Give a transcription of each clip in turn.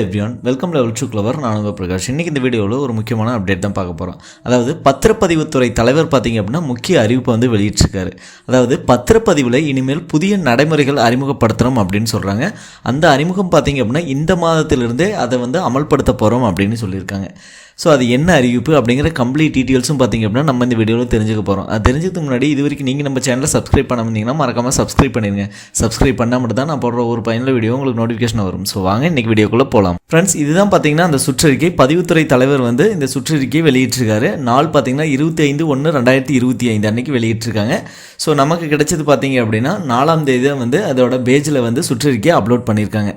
Everyone welcome level two clever. நான் உங்கள் பிரகாஷ். இன்றைக்கி இந்த வீடியோவில் ஒரு முக்கியமான அப்டேட் தான் பார்க்க போகிறோம் அதாவது பத்திரப்பதிவுத்துறை தலைவர் பார்த்தீங்க அப்படின்னா முக்கிய அறிவிப்பை வந்து வெளியிட்டிருக்காரு. அதாவது பத்திரப்பதிவில் இனிமேல் புதிய நடைமுறைகள் அறிமுகப்படுத்துகிறோம் அப்படின்னு சொல்கிறாங்க அந்த அறிமுகம் பார்த்தீங்க அப்படின்னா இந்த மாதத்திலிருந்தே அதை வந்து அமல்படுத்த போகிறோம் அப்படின்னு சொல்லியிருக்காங்க. ஸோ அது என்ன அறிவிப்பு அப்படிங்கிற கம்ப்ளீட் டீட்டெயில்ஸும் பார்த்தீங்க அப்படின்னா நம்ம இந்த வீடியோவில் தெரிஞ்சுக்க போகிறோம் அது தெரிஞ்சதுக்கு முன்னாடி இது வரைக்கும் நீங்கள் நம்ம சேனலில் சப்ஸ்கிரைப் பண்ண வந்தீங்கன்னா மறக்காமல் சப்ஸ்கிரைப் பண்ணிடுங்க. சப்ஸ்கிரைப் பண்ணால் மட்டும் தான் நான் போடுற ஒரு பயனுள்ள வீடியோ உங்களுக்கு நோட்டிஃபிகேஷன் வரும். ஸோ வாங்க இன்றைக்கி வீடியோக்குள்ளே போகலாம் ஃப்ரெண்ட்ஸ் இதுதான் பார்த்தீங்கன்னா அந்த சுற்றறிக்கை. பதிவுத்துறை தலைவர் வந்து இந்த சுற்றறிக்கை வெளியிட்டிருக்காரு. நாள் பார்த்தீங்கன்னா இருபத்தி ஐந்து ஒன்று ரெண்டாயிரத்தி இருபத்தி ஐந்து அன்னைக்கு வெளியிட்டிருக்காங்க. ஸோ நமக்கு கிடைச்சது பார்த்தீங்க அப்படின்னா நாலாம் தேதி தான் வந்து அதோட பேஜில் வந்து சுற்றறிக்கையை அப்லோட் பண்ணியிருக்காங்க.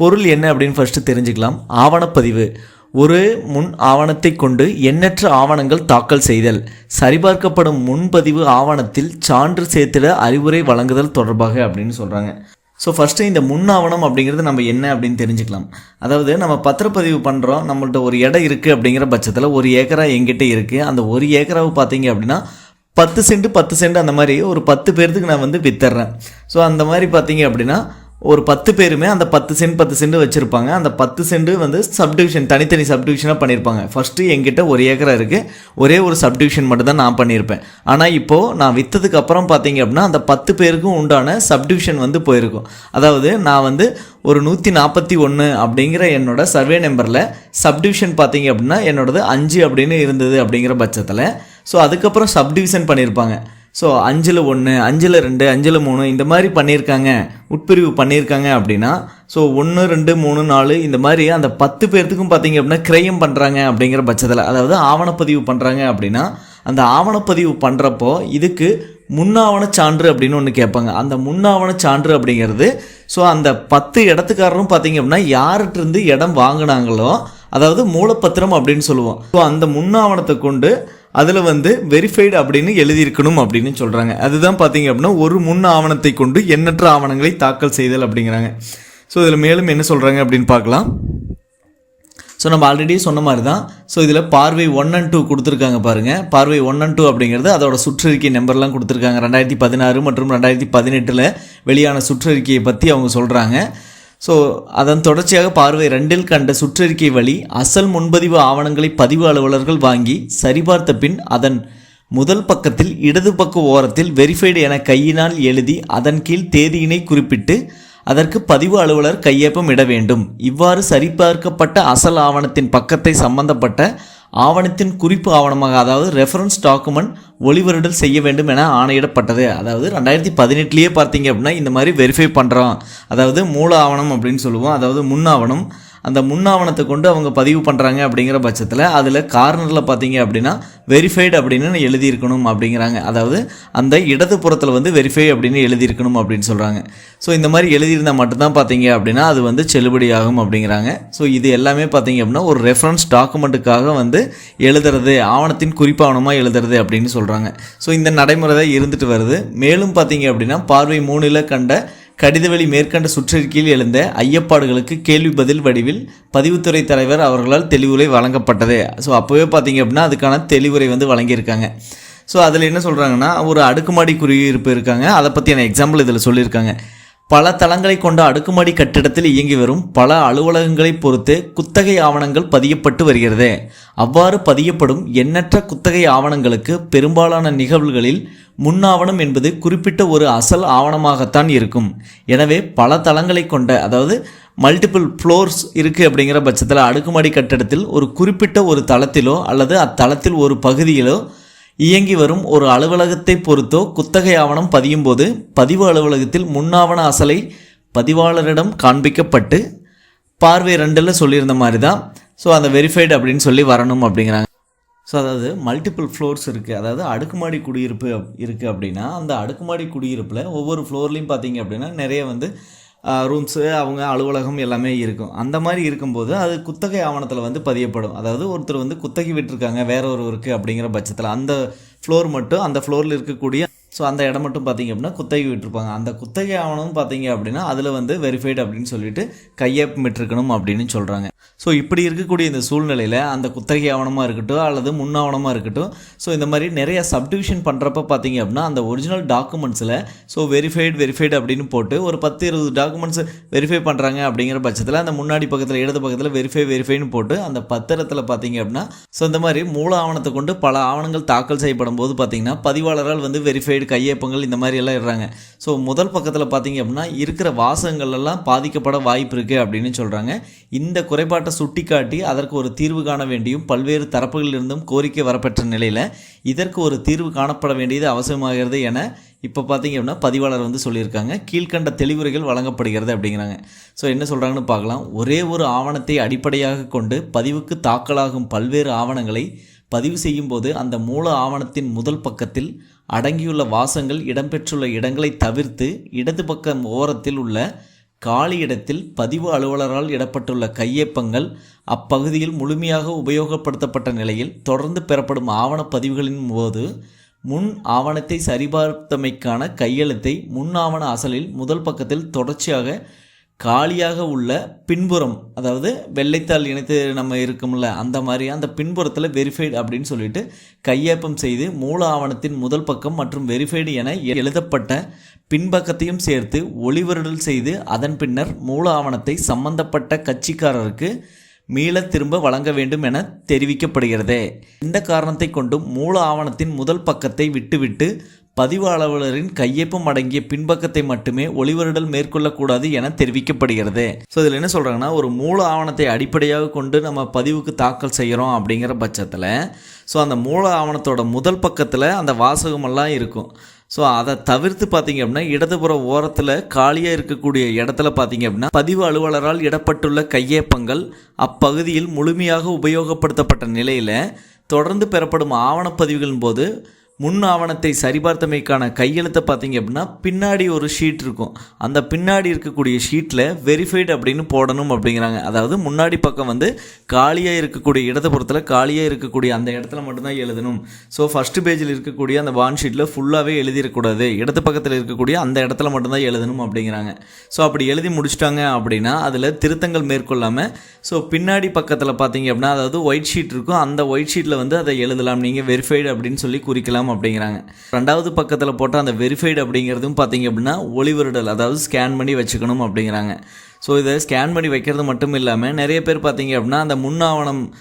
பொருள் என்ன அப்படின்னு ஃபஸ்ட்டு தெரிஞ்சுக்கலாம். ஆவணப்பதிவு. ஒரு முன் ஆவணத்தை கொண்டு எண்ணற்ற ஆவணங்கள் தாக்கல் செய்தல். சரிபார்க்கப்படும் முன்பதிவு ஆவணத்தில் சான்று சேர்த்திட அறிவுரை வழங்குதல் தொடர்பாக அப்படின்னு சொல்கிறாங்க ஸோ ஃபஸ்ட்டு இந்த முன் ஆவணம் அப்படிங்கிறது நம்ம என்ன அப்படின்னு தெரிஞ்சுக்கலாம். அதாவது நம்ம பத்திரப்பதிவு பண்ணுறோம் நம்மள்ட்ட ஒரு இடம் இருக்குது அப்படிங்கிற பட்சத்தில் ஒரு ஏக்கரா எங்கிட்ட இருக்குது அந்த ஒரு ஏக்கராவை பார்த்தீங்க அப்படின்னா பத்து சென்ட் பத்து சென்ட் அந்த மாதிரி ஒரு பத்து பேர்த்துக்கு நான் வந்து வித்துறேன் ஸோ அந்த மாதிரி பார்த்தீங்க அப்படின்னா ஒரு பத்து பேருமே அந்த பத்து சென்ட் பத்து சென்ட் வச்சுருப்பாங்க. அந்த பத்து சென்ட் வந்து சப்டிவிஷன் தனித்தனி சப்டிவிஷனாக பண்ணியிருப்பாங்க ஃபஸ்ட்டு எங்கிட்ட ஒரு ஏக்கரா இருக்குது ஒரே ஒரு சப்டிவிஷன் மட்டும் தான் நான் பண்ணியிருப்பேன் ஆனால் இப்போது நான் விற்றதுக்கு அப்புறம் பார்த்தீங்க அப்படின்னா அந்த பத்து பேருக்கும் உண்டான சப்டிவிஷன் வந்து போயிருக்கும். அதாவது நான் வந்து ஒரு நூற்றி நாற்பத்தி ஒன்று அப்படிங்கிற என்னோட சர்வே நம்பரில் சப்டிவிஷன் பார்த்தீங்க அப்படின்னா என்னோடது அஞ்சு அப்படின்னு இருந்தது அப்படிங்கிற பட்சத்தில். ஸோ அதுக்கப்புறம் சப்டிவிஷன் பண்ணியிருப்பாங்க ஸோ அஞ்சில் ஒன்று அஞ்சில் ரெண்டு அஞ்சில் மூணு இந்த மாதிரி பண்ணியிருக்காங்க உட்பிரிவு பண்ணியிருக்காங்க அப்படின்னா ஸோ ஒன்று ரெண்டு மூணு நாலு இந்த மாதிரி அந்த பத்து பேர்த்துக்கும் பார்த்தீங்க அப்படின்னா கிரயம் பண்ணுறாங்க அப்படிங்கிற பட்சத்தில் அதாவது ஆவணப்பதிவு பண்ணுறாங்க அப்படின்னா அந்த ஆவணப்பதிவு பண்ணுறப்போ இதுக்கு முன்னாவண சான்று அப்படின்னு ஒன்று கேட்பாங்க. அந்த முன்னாவண சான்று அப்படிங்கிறது ஸோ அந்த பத்து இடத்துக்காரரும் பார்த்தீங்க அப்படின்னா யார்கிட்டருந்து இடம் வாங்கினாங்களோ அதாவது மூலப்பத்திரம் அப்படின்னு சொல்லுவோம். ஸோ அந்த முன்னாவணத்தை கொண்டு அதில் வந்து வெரிஃபைடு அப்படின்னு எழுதியிருக்கணும் அப்படின்னு சொல்கிறாங்க அதுதான் பார்த்தீங்க அப்படின்னா ஒரு முன் ஆவணத்தை கொண்டு எண்ணற்ற ஆவணங்களை தாக்கல் செய்தல் அப்படிங்கிறாங்க. ஸோ இதில் மேலும் என்ன சொல்கிறாங்க அப்படின்னு பார்க்கலாம். ஸோ நம்ம ஆல்ரெடி சொன்ன மாதிரி தான் ஸோ இதில் பார்வை ஒன் அண்ட் டூ கொடுத்துருக்காங்க பாருங்கள் பார்வை ஒன் அண்ட் டூ அப்படிங்கிறது அதோட சுற்றறிக்கை நம்பர்லாம் கொடுத்துருக்காங்க. ரெண்டாயிரத்தி பதினாறு மற்றும் ரெண்டாயிரத்தி பதினெட்டில் வெளியான சுற்றறிக்கையை பற்றி அவங்க சொல்கிறாங்க ஸோ அதன் தொடர்ச்சியாக பார்வை ரெண்டில் கண்ட சுற்றறிக்கை வழி அசல் முன்பதிவு ஆவணங்களை பதிவு அலுவலர்கள் வாங்கி சரிபார்த்த பின் அதன் முதல் பக்கத்தில் இடது பக்க ஓரத்தில் வெரிஃபைடு என கையினால் எழுதி அதன் கீழ் தேதியினை குறிப்பிட்டு அதற்கு பதிவு அலுவலர் கையொப்பம் இட வேண்டும். இவ்வாறு சரிபார்க்கப்பட்ட அசல் ஆவணத்தின் பக்கத்தை சம்பந்தப்பட்ட ஆவணத்தின் குறிப்பு ஆவணமாக அதாவது ரெஃபரன்ஸ் டாக்குமெண்ட் ஒளிவருடல் செய்ய வேண்டும் என ஆணையிடப்பட்டது. அதாவது ரெண்டாயிரத்தி பதினெட்டுலேயே பார்த்தீங்க அப்படின்னா இந்த மாதிரி வெரிஃபை பண்ணுறோம் அதாவது மூல ஆவணம் அப்படின்னு சொல்லுவோம். அதாவது முன் ஆவணம். அந்த முன்னாவணத்தை கொண்டு அவங்க பதிவு பண்ணுறாங்க அப்படிங்கிற பட்சத்தில் அதில் கார்னரில் பார்த்தீங்க அப்படின்னா வெரிஃபைடு அப்படின்னு எழுதியிருக்கணும் அப்படிங்கிறாங்க. அதாவது அந்த இடது புறத்தில் வந்து வெரிஃபை அப்படின்னு எழுதியிருக்கணும் அப்படின்னு சொல்கிறாங்க ஸோ இந்த மாதிரி எழுதியிருந்தால் மட்டும்தான் பார்த்தீங்க அப்படின்னா அது வந்து செல்லுபடியாகும் அப்படிங்கிறாங்க. ஸோ இது எல்லாமே பார்த்தீங்க அப்படின்னா ஒரு ரெஃபரன்ஸ் டாக்குமெண்ட்டுக்காக வந்து எழுதுறது ஆவணத்தின் குறிப்பாவணமாக எழுதுறது அப்படின்னு சொல்கிறாங்க ஸோ இந்த நடைமுறை தான் இருந்துட்டு வருது. மேலும் பார்த்தீங்க அப்படின்னா பார்வை மூணில் கண்ட கடிதவெளி மேற்கண்ட சுற்றறிக்கையில் எழுந்த ஐயப்பாடுகளுக்கு கேள்வி பதில் வடிவில் பதிவுத்துறை தலைவர் அவர்களால் தெளிவுரை வழங்கப்பட்டது. ஸோ அப்போவே பார்த்தீங்க அப்படின்னா அதுக்கான தெளிவுரை வந்து வழங்கியிருக்காங்க. ஸோ அதில் என்ன சொல்கிறாங்கன்னா ஒரு அடுக்குமாடி குடியிருப்பு இருக்காங்க. அதை பற்றியான எக்ஸாம்பிள் இதில் சொல்லியிருக்காங்க. பல தளங்களை கொண்ட அடுக்குமாடி கட்டிடத்தில் இயங்கி வரும் பல அலுவலகங்களை பொறுத்து குத்தகை ஆவணங்கள் பதியப்பட்டு வருகிறது. அவ்வாறு பதியப்படும் எண்ணற்ற குத்தகை ஆவணங்களுக்கு பெரும்பாலான நிகழ்வுகளில் முன்னாவணம் என்பது குறிப்பிட்ட ஒரு அசல் ஆவணமாகத்தான் இருக்கும். எனவே பல தளங்களை கொண்ட அதாவது மல்டிபிள் ஃப்ளோர்ஸ் இருக்குது அப்படிங்கிற பட்சத்தில் அடுக்குமாடி கட்டடத்தில் ஒரு குறிப்பிட்ட ஒரு தளத்திலோ அல்லது அத்தளத்தில் ஒரு பகுதியிலோ இயங்கி வரும் ஒரு அலுவலகத்தை பொறுத்தோ குத்தகை ஆவணம் பதியும் போது பதிவு அலுவலகத்தில் முன்னாவண அசலை பதிவாளரிடம் காண்பிக்கப்பட்டு பார்வை ரெண்டில் சொல்லியிருந்த மாதிரி தான் ஸோ அந்த வெரிஃபைடு அப்படின்னு சொல்லி வரணும் அப்படிங்கிறாங்க. ஸோ அதாவது மல்டிபிள் ஃப்ளோர்ஸ் இருக்குது அதாவது அடுக்குமாடி குடியிருப்பு இருக்குது அப்படின்னா அந்த அடுக்குமாடி குடியிருப்பில் ஒவ்வொரு ஃப்ளோர்லேயும் பார்த்தீங்க அப்படின்னா நிறைய வந்து ரூம்ஸு அவங்க அலுவலகம் எல்லாமே இருக்கும். அந்த மாதிரி இருக்கும்போது அது குத்தகை ஆவணத்தில் வந்து பதியப்படும். அதாவது ஒருத்தர் வந்து குத்தகை விட்டுருக்காங்க வேற ஒருவருக்கு அப்படிங்கிற பட்சத்தில். அந்த ஃப்ளோர் மட்டும் அந்த ஃப்ளோரில் இருக்கக்கூடிய ஸோ அந்த இடம் மட்டும் பார்த்தீங்க அப்படின்னா குத்தகை விட்டுருப்பாங்க. அந்த குத்தகை ஆவணம் பார்த்தீங்க அப்படின்னா அதில் வந்து வெரிஃபைடு அப்படின்னு சொல்லிட்டு கையொப்பமிட்டிருக்கணும் அப்படின்னு சொல்கிறாங்க ஸோ இப்படி இருக்கக்கூடிய இந்த சூழ்நிலையில் அந்த குத்தகை ஆவணமாக இருக்கட்டும் அல்லது முன் ஆவணமாக இருக்கட்டும் ஸோ இந்த மாதிரி நிறைய சப்டிவிஷன் பண்ணுறப்ப பார்த்தீங்க அப்படின்னா அந்த ஒரிஜினல் டாக்குமெண்ட்ஸில் ஸோ வெரிஃபைடு வெரிஃபைடு அப்படின்னு போட்டு ஒரு பத்து இருபது டாக்குமெண்ட்ஸ் வெரிஃபை பண்ணுறாங்க அப்படிங்கிற பட்சத்தில் அந்த முன்னாடி பக்கத்தில் இடது பக்கத்தில் வெரிஃபை வெரிஃபைன்னு போட்டு அந்த பத்திரத்தில் பார்த்தீங்க அப்படின்னா ஸோ இந்த மாதிரி மூல ஆவணத்தை கொண்டு பல ஆவணங்கள் தாக்கல் செய்யப்படும் போது பார்த்தீங்கன்னா பதிவாளரால் வந்து வெரிஃபைடு கையொப்பங்கள் இந்த மாதிரி எல்லாம் இடுறாங்க. ஸோ முதல் பக்கத்தில் பார்த்தீங்க அப்படின்னா இருக்கிற வாசகங்கள் எல்லாம் பாதிக்கப்பட வாய்ப்பு இருக்குது அப்படின்னு சொல்கிறாங்க இந்த குறைபாட்டை சுட்டிக்காட்டி அதற்கு ஒரு தீர்வு காண வேண்டியும் பல்வேறு தரப்புகளிலிருந்தும் கோரிக்கை வரப்பெற்ற நிலையில் இதற்கு ஒரு தீர்வு காணப்பட வேண்டியது அவசியமாகிறது என இப்போ பார்த்தீங்க அப்படின்னா பதிவாளர் வந்து சொல்லியிருக்காங்க. கீழ்கண்ட தெளிவுரைகள் வழங்கப்படுகிறது அப்படிங்கிறாங்க. ஸோ என்ன சொல்கிறாங்கன்னு பார்க்கலாம் ஒரே ஒரு ஆவணத்தை அடிப்படையாக கொண்டு பதிவுக்கு தாக்கலாகும் பல்வேறு ஆவணங்களை பதிவு செய்யும்போது அந்த மூல ஆவணத்தின் முதல் பக்கத்தில் அடங்கியுள்ள வாசங்கள் இடம்பெற்றுள்ள இடங்களை தவிர்த்து இடது பக்கம் ஓரத்தில் உள்ள காலி இடத்தில் பதிவு அலுவலரால் இடப்பட்டுள்ள கையேப்பங்கள் அப்பகுதியில் முழுமையாக உபயோகப்படுத்தப்பட்ட நிலையில் தொடர்ந்து பெறப்படும் ஆவணப்பதிவுகளின் போது முன் ஆவணத்தை சரிபார்த்தமைக்கான கையெழுத்தை முன் ஆவண அசலில் முதல் பக்கத்தில் தொடர்ச்சியாக காலியாக உள்ள பின்புறம் அதாவது வெள்ளைத்தாள் இணைத்து நம்ம இருக்கும்ல அந்த மாதிரி அந்த பின்புறத்தில் வெரிஃபைடு அப்படின்னு சொல்லிட்டு கையேப்பம் செய்து மூல ஆவணத்தின் முதல் பக்கம் மற்றும் வெரிஃபைடு என எழுதப்பட்ட பின்பக்கத்தையும் சேர்த்து ஒளிவருடல் செய்து அதன் பின்னர் மூல ஆவணத்தை சம்பந்தப்பட்ட கட்சிக்காரருக்கு மீள திரும்ப வழங்க வேண்டும் என தெரிவிக்கப்படுகிறது. இந்த காரணத்தை கொண்டும் மூல ஆவணத்தின் முதல் பக்கத்தை விட்டுவிட்டு பதிவு அலுவலரின் கையொப்பம் அடங்கிய பின்பக்கத்தை மட்டுமே ஒளிவருடல் மேற்கொள்ளக்கூடாது என தெரிவிக்கப்படுகிறது. ஸோ இதில் என்ன சொல்கிறாங்கன்னா ஒரு மூல ஆவணத்தை அடிப்படையாக கொண்டு நம்ம பதிவுக்கு தாக்கல் செய்கிறோம் அப்படிங்கிற பட்சத்தில் ஸோ அந்த மூல ஆவணத்தோட முதல் பக்கத்தில் அந்த வாசகமெல்லாம் இருக்கும். ஸோ அதை தவிர்த்து பார்த்தீங்க அப்படின்னா இடதுபுற ஓரத்தில் காலியாக இருக்கக்கூடிய இடத்துல பார்த்தீங்க அப்படின்னா பதிவு அலுவலரால் இடப்பட்டுள்ள கையொப்பங்கள் அப்பகுதியில் முழுமையாக உபயோகப்படுத்தப்பட்ட நிலையில் தொடர்ந்து பெறப்படும் ஆவணப்பதிவுகளின் போது முன் ஆவணத்தை சரிபார்த்தமைக்கான கையெழுத்தை பார்த்தீங்க அப்படின்னா பின்னாடி ஒரு ஷீட் இருக்கும். அந்த பின்னாடி இருக்கக்கூடிய ஷீட்டில் வெரிஃபைடு அப்படின்னு போடணும் அப்படிங்கிறாங்க. அதாவது முன்னாடி பக்கம் வந்து காலியாக இருக்கக்கூடிய இடதுபுறத்தில் காலியாக இருக்கக்கூடிய அந்த இடத்துல மட்டும்தான் எழுதணும். ஸோ ஃபஸ்ட்டு பேஜில் இருக்கக்கூடிய அந்த பான் ஷீட்டில் ஃபுல்லாகவே எழுதிடக்கூடாது. இடது பக்கத்தில் இருக்கக்கூடிய அந்த இடத்துல மட்டும்தான் எழுதணும் அப்படிங்கிறாங்க. ஸோ அப்படி எழுதி முடிச்சிட்டாங்க அப்படின்னா அதில் திருத்தங்கள் மேற்கொள்ளாமல் ஸோ பின்னாடி பக்கத்தில் பார்த்தீங்க அப்படின்னா அதாவது ஒயிட் ஷீட் இருக்கும். அந்த ஒயிட் ஷீட்டில் வந்து அதை எழுதலாம். நீங்கள் வெரிஃபைடு அப்படின்னு சொல்லி குறிக்கலாம் அப்படிங்கிறாங்க ரெண்டாவது பக்கத்தில் போட்ட அந்த வெரிஃபைடு அப்படிங்கிறதும் பார்த்தீங்க அப்படின்னா ஒளிவருடல் அதாவது ஸ்கேன் பண்ணி வச்சுக்கணும் அப்படிங்கிறாங்க ஸோ இதை ஸ்கேன் பண்ணி வைக்கிறது மட்டும் இல்லாமல் நிறைய பேர் பார்த்தீங்க அப்படின்னா அந்த முன்னாவணம்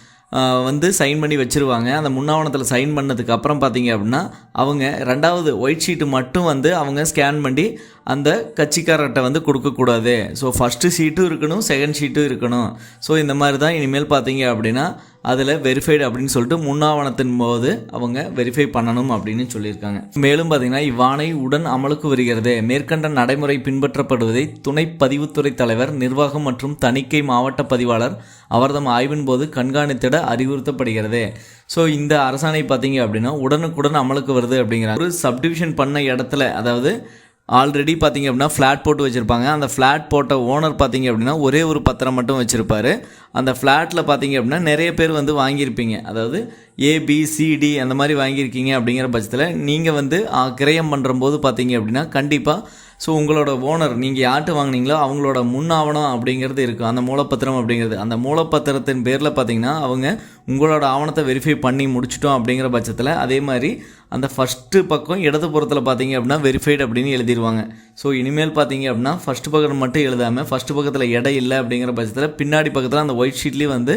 வந்து சைன் பண்ணி வச்சுருவாங்க. அந்த முன்னாவணத்தில் சைன் பண்ணதுக்கு அப்புறம் பார்த்தீங்க அப்படின்னா அவங்க ரெண்டாவது ஒயிட் ஷீட்டு மட்டும் வந்து அவங்க ஸ்கேன் பண்ணி அந்த கட்சிக்காரர்கிட்ட வந்து கொடுக்கக்கூடாது. ஸோ ஃபஸ்ட்டு சீட்டும் இருக்கணும் செகண்ட் ஷீட்டும் இருக்கணும். ஸோ இந்த மாதிரி தான் இனிமேல் பார்த்தீங்க அப்படின்னா அதில் வெரிஃபைடு அப்படின்னு சொல்லிட்டு முன்னாவணத்தின் போது அவங்க வெரிஃபை பண்ணணும் அப்படின்னு சொல்லியிருக்காங்க. மேலும் பார்த்தீங்கன்னா இவ்வாணை உடன் அமலுக்கு வருகிறது. மேற்கண்ட நடைமுறை பின்பற்றப்படுவதை துணை பதிவுத்துறை தலைவர் நிர்வாகம் மற்றும் தணிக்கை மாவட்ட பதிவாளர் அவர்தம் ஆய்வின் போது கண்காணித்திட அறிவுறுத்தப்படுகிறது. ஸோ இந்த அரசாணை பார்த்தீங்க அப்படின்னா உடனுக்குடன் அமலுக்கு வருது அப்படிங்கிற ஒரு சப்டிவிஷன் பண்ண இடத்துல அதாவது ஆல்ரெடி பார்த்தீங்க அப்படின்னா ஃப்ளாட் போட்டு வச்சுருப்பாங்க. அந்த ஃப்ளாட் போட்ட ஓனர் பார்த்தீங்க அப்படின்னா ஒரே ஒரு பத்திரம் மட்டும் வச்சுருப்பாரு. அந்த ஃப்ளாட்டில் பார்த்தீங்க அப்படின்னா நிறைய பேர் வந்து வாங்கியிருப்பீங்க. அதாவது ஏபிசிடி அந்த மாதிரி வாங்கியிருக்கீங்க அப்படிங்கிற பட்சத்தில் நீங்கள் வந்து ஆ, கிரயம் பண்ணுறம்போது பார்த்தீங்க அப்படின்னா கண்டிப்பாக ஸோ உங்களோட ஓனர் நீங்கள் யார்கிட்ட வாங்குனீங்களோ அவங்களோட முன் ஆவணம் அப்படிங்கிறது இருக்கும். அந்த மூலப்பத்திரம் அப்படிங்கிறது. அந்த மூலப்பத்திரத்தின் பேரில் பார்த்தீங்கன்னா அவங்க உங்களோட ஆவணத்தை வெரிஃபை பண்ணி முடிச்சிட்டோம் அப்படிங்கிற பட்சத்தில் அதே மாதிரி அந்த ஃபஸ்ட்டு பக்கம் இடது புறத்தில் பார்த்தீங்க அப்படின்னா வெரிஃபைடு அப்படின்னு எழுதிடுவாங்க ஸோ இனிமேல் பார்த்தீங்க அப்படின்னா ஃபஸ்ட்டு பக்கம் மட்டும் எழுதாமல் ஃபஸ்ட்டு பக்கத்தில் இடம் இல்லை அப்படிங்கிற பட்சத்தில் பின்னாடி பக்கத்தில் அந்த ஒயிட் ஷீட்லேயும் வந்து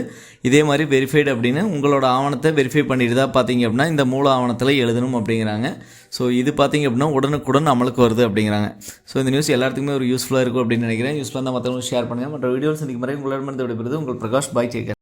இதே மாதிரி வெரிஃபைடு அப்படின்னு உங்களோட ஆவணத்தை வெரிஃபை பண்ணிட்டு தான் பார்த்தீங்க அப்படின்னா இந்த மூல ஆவணத்தில் எழுதணும் அப்படிங்கிறாங்க. ஸோ இது பார்த்தீங்க அப்படின்னா உடனுக்குடன் அமலுக்கு வருது அப்படிங்கிறாங்க. ஸோ இந்த நியூஸ் எல்லாத்துக்குமே ஒரு யூஸ்ஃபுல்லாக இருக்கும் அப்படின்னு நினைக்கிறேன். யூஸ்ஃபுல்லாக தான் மற்றவங்களும் ஷேர் பண்ணுங்கள் மற்ற வீடியோஸ் இன்றைக்கு முறை உங்களிடமிருந்து விடைபெறுது உங்கள் பிரகாஷ் பாய் சேகர்